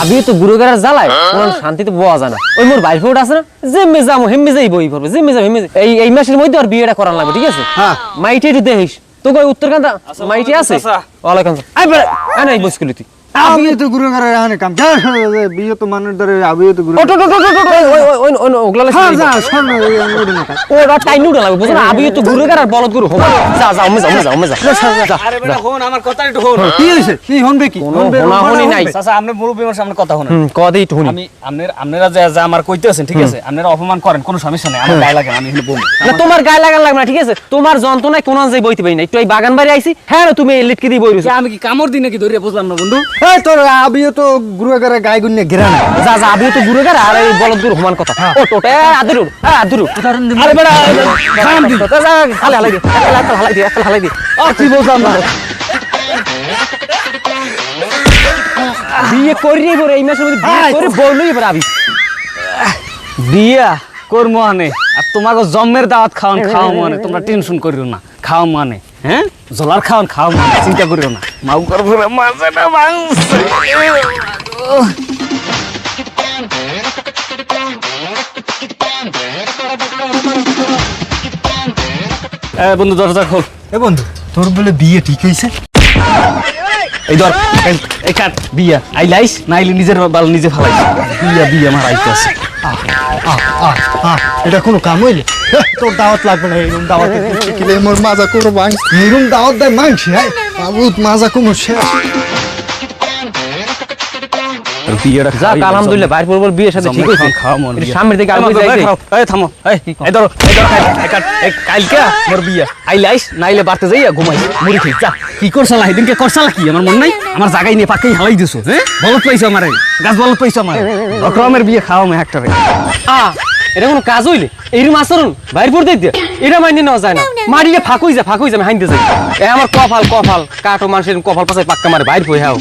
আমি তো গুরুগারের জ্বালায় কোন শান্তিতে বওয়া যায় না। ওই মোর বাইর ফোট আছে না যে যাব হেম্মে যাই বই পড়বে যে যাব হেম্মে এই এই মাসের মধ্যে আর বিয়েটা করার লাগবে ঠিক আছে? হ্যাঁ। মাইটি একটু দেখিস। তো কই উত্তরকান্দা মাইটি আছে? ওয়ালাইকুম আসসালাম। আই নাই বসকুলি তুই। আমি তো গুরু করে এখানে কাম। যা বিয়ে তো মানুষ ধরে আমি তো গুরু ও তো তো তো তো ওই ওই ওই ওই হ্যাঁ যা শোন ওই না ও ওটা টাইম নুডা লাগবে বুঝছ না? আমি তো গুরুগার আর বলদ গুরু হব। যা যা আমি যা আমি যা আমি যা। যা। আরে বেটা হন আমার কথা একটু হন। কি হইছে কি হনবে কি? হনবে, হোনাহনি হনবে, নাই। চাচা আপনি মুরব্বী মানুষ আপনার কথা শুনেন হুম কদি একটু শুনি। আমি আপনার আপনারা যা যা আমার কইতেছেন ঠিক আছে? আপনারা অপমান করেন কোনো সমস্যা নাই। আমার গায়ে লাগে আমি না তোমার গায়ে লাগান লাগবে না ঠিক আছে? তোমার যন্ত্রণায় কোন যাই বইতে পারি না। একটু এই বাগান বাড়ি আইছি হ্যাঁ তুমি এই লিটকে দিয়ে বই রইছো। আমি কি কামড় দিই নাকি ধরে বুঝলাম না বন্ধু? এই তোর আবিও তো গুরু করে গায়ে গুন্নে ঘেরা না যা যা আবিও তো গুরুগার আর এই বলদ গুরু সমান কথা। ও টোটে আদুরু হ্যাঁ আদুরু। আরে বেটা খাম দি যা যা হালাই দি একটা একটা হালাই দি একটা হালাই দি। ও কি বুঝলাম না বিয়ে করি পরে এই মাসের মধ্যে বিয়ে করে বললই পরে আবি। বিয়া করব আর তোমাকে জন্মের দাওয়াত খাওয়ান খাওয়া মানে তোমরা টেনশন করিও না খাওয়া মানে হ্যাঁ? জলার খাওয়ান খাওয়া মানে চিন্তা করিও না। মাউ করব রে মাছেটা মাংস। এ বন্ধু দরজা খোল। এ বন্ধু তোর বলে বিয়ে ঠিক হইছে? এই ধর এই- কাট বিয়া। আই লাইস নাইলে নিজের বাল নিজে ফালাইস। বিয়া বিয়া আমার আইতে আছে। এটা কোনো কাম হইলে? তোর দাওয়াত লাগবে না এরকম দাওয়াত। মোর মাজা করো মাংস এরকম দাওয়াত দেয় মাংস হ্যাঁ? বহুত মাজা শেষ আলহামদুলিল্লাহ বাইর পর বিয়ের সাথে ঠিক হইছে খাওয়া সামনের দিকে এই থামো এই ধরো এই ধরো কালকে মোর বিয়া। আই লাইস নাইলে বাড়তে যাইয়া ঘুমাই মুড়ি খাই যা। কি করছালা সেদিনকে করছালা কি? আমার মন নাই? আমার জায়গায় নিয়ে পাকাই হালাই দিছো হ্যাঁ? বলত পাইছো আমারে গাছ বলত পাইছো আমার। রকমের বিয়ে খাওয়া মে একটা রে। আ এটা কোনো কাজ হইলে? এইরকম আচরণ বাইর পর দিতে। এটা মাইনে নেওয়া যায় না। মারিয়ে ফাঁকুই যা ফাঁকুই যা আমি হাইতে যাই। এ আমার কফাল কফাল কাটো মানুষের কফাল পাশে পাক্কা মারে বাইর পই হাও